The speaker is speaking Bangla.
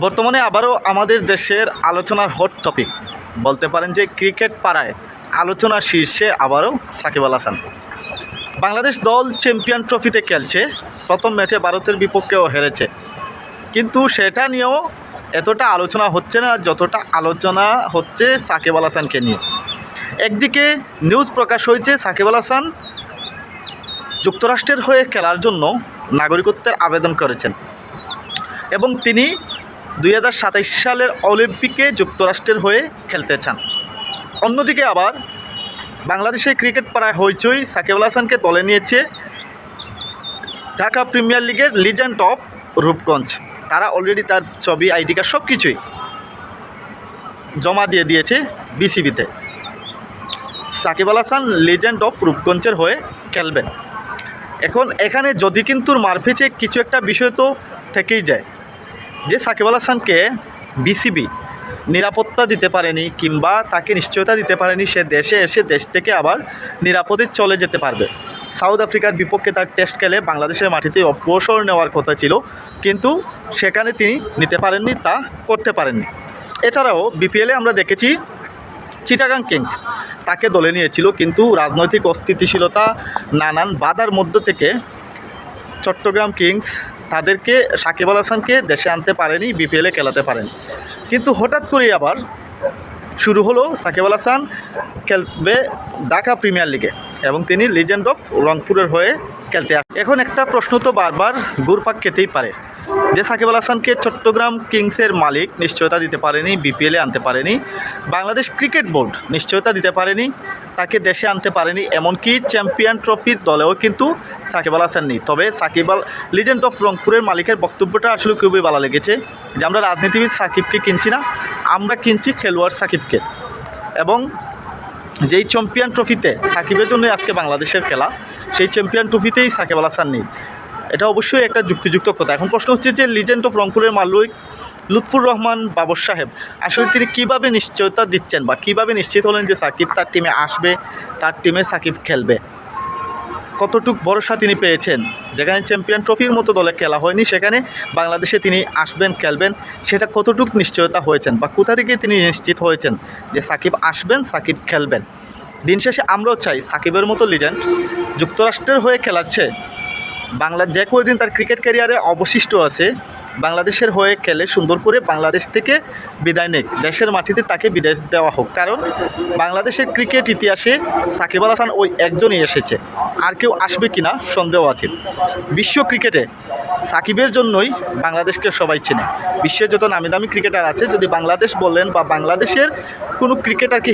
বর্তমানে আবারও আমাদের দেশের আলোচনার হট টপিক বলতে পারেন যে ক্রিকেট পাড়ায় আলোচনার শীর্ষে আবারও সাকিব আল হাসান। বাংলাদেশ দল চ্যাম্পিয়ন ট্রফিতে খেলছে, প্রথম ম্যাচে ভারতের বিপক্ষেও হেরেছে। কিন্তু সেটা নিয়েও এতটা আলোচনা হচ্ছে না, যতটা আলোচনা হচ্ছে সাকিব আল হাসানকে নিয়ে। একদিকে নিউজ প্রকাশ হয়েছে, সাকিব আল হাসান যুক্তরাষ্ট্রের হয়ে খেলার জন্য নাগরিকত্বের আবেদন করেছেন। এবং তিনি দুই সালের অলিম্পিকে যুক্তরাষ্ট্রের হয়ে খেলতে চান। অন্যদিকে আবার বাংলাদেশের ক্রিকেট পাড়ায় হইচই সাকিব আল হাসানকে দলে নিয়েছে ঢাকা প্রিমিয়ার লিগের লিজেন্ড অফ রূপগঞ্জ। তারা অলরেডি তার ছবি, আইডি কার্ড সব কিছুই জমা দিয়ে দিয়েছে বিসিবিতে। সাকিব আল হাসান লিজেন্ড অফ রূপগঞ্জের হয়ে খেলবেন। এখন এখানে যদি কিন্তু মারফিচে কিছু একটা বিষয় তো থেকেই যায়। যে সাকিব আল হাসানকে বিসিবি নিরাপত্তা দিতে পারেনি কিংবা তাকে নিশ্চয়তা দিতে পারেনি, সে দেশে এসে দেশ থেকে আবার নিরাপদে চলে যেতে পারবে। সাউথ আফ্রিকার বিপক্ষে তার টেস্ট খেলে বাংলাদেশের মাটিতে অবসর নেওয়ার কথা ছিল, কিন্তু সেখানে তিনি নিতে পারেননি তা করতে পারেননি। এছাড়াও বিপিএলে আমরা দেখেছি, চিটাগাং কিংস তাকে দলে নিয়েছিল, কিন্তু রাজনৈতিক অস্থিতিশীলতা, নানান বাধার মধ্য থেকে চট্টগ্রাম কিংস তাদেরকে সাকিব আল হাসানকে দেশে আনতে পারেনি বিপিএলে খেলাতে পারেন। কিন্তু হঠাৎ করেই আবার শুরু হলো সাকিব আল হাসান খেলবে ঢাকা প্রিমিয়ার লিগে এবং তিনি লিজেন্ড অফ রংপুরের হয়ে খেলতে আসেন। এখন একটা প্রশ্ন তো বারবার ঘুরপাক খেতেই পারে। যে সাকিব আল হাসানকে চট্টগ্রাম কিংসের মালিক নিশ্চয়তা দিতে পারেনি বিপিএলে আনতে পারেনি, বাংলাদেশ ক্রিকেট বোর্ড নিশ্চয়তা দিতে পারেনি, তাকে দেশে আনতে পারেনি, এমনকি চ্যাম্পিয়ন ট্রফির দলেও কিন্তু সাকিব আল হাসান নেই। তবে সাকিব আল লিজেন্ড অফ রংপুরের মালিকের বক্তব্যটা আসলে খুবই ভালো লেগেছে যে আমরা রাজনীতিবিদ সাকিবকে কিনছি না, আমরা কিনছি খেলোয়াড় সাকিবকে। এবং যেই চ্যাম্পিয়ন ট্রফিতে সাকিবের জন্যই আজকে বাংলাদেশের খেলা, সেই চ্যাম্পিয়ন ট্রফিতেই সাকিব আল হাসান নেই। এটা অবশ্যই একটা যুক্তিযুক্ত কথা। এখন প্রশ্ন হচ্ছে যে লিজেন্ড অফ রংপুরের মালিক লুৎফুর রহমান বাবর সাহেব, আসলে তিনি কীভাবে নিশ্চয়তা দিচ্ছেন বা কীভাবে নিশ্চিত হলেন যে সাকিব তার টিমে আসবে, তার টিমে সাকিব খেলবে? কতটুক ভরসা তিনি পেয়েছেন? যেখানে চ্যাম্পিয়ন ট্রফির মতো দলে খেলা হয়নি, সেখানে বাংলাদেশে তিনি আসবেন, খেলবেন, সেটা কতটুক নিশ্চয়তা হয়েছেন বা কোথা থেকে তিনি নিশ্চিত হয়েছেন যে সাকিব আসবেন, সাকিব খেলবেন? দিন শেষে আমরাও চাই সাকিবের মতো লিজেন্ড যুক্তরাষ্ট্রের হয়ে খেলাচ্ছে বাংলা যে কয়দিন তার ক্রিকেট ক্যারিয়ারে অবশিষ্ট আছে, বাংলাদেশের হয়ে খেলে সুন্দর করে বাংলাদেশ থেকে বিদায় নেক, দেশের মাটিতে তাকে বিদেশ দেওয়া হোক। কারণ বাংলাদেশের ক্রিকেট ইতিহাসে সাকিব আল হাসান ওই একজনই এসেছে। আর কেউ আসবে কি না সন্দেহ আছে। বিশ্ব ক্রিকেটে সাকিবের জন্যই বাংলাদেশকে সবাই চেনে। বিশ্বের যত নামি দামি ক্রিকেটার আছে, যদি বাংলাদেশ বললেন বা বাংলাদেশের কোনো ক্রিকেটারকে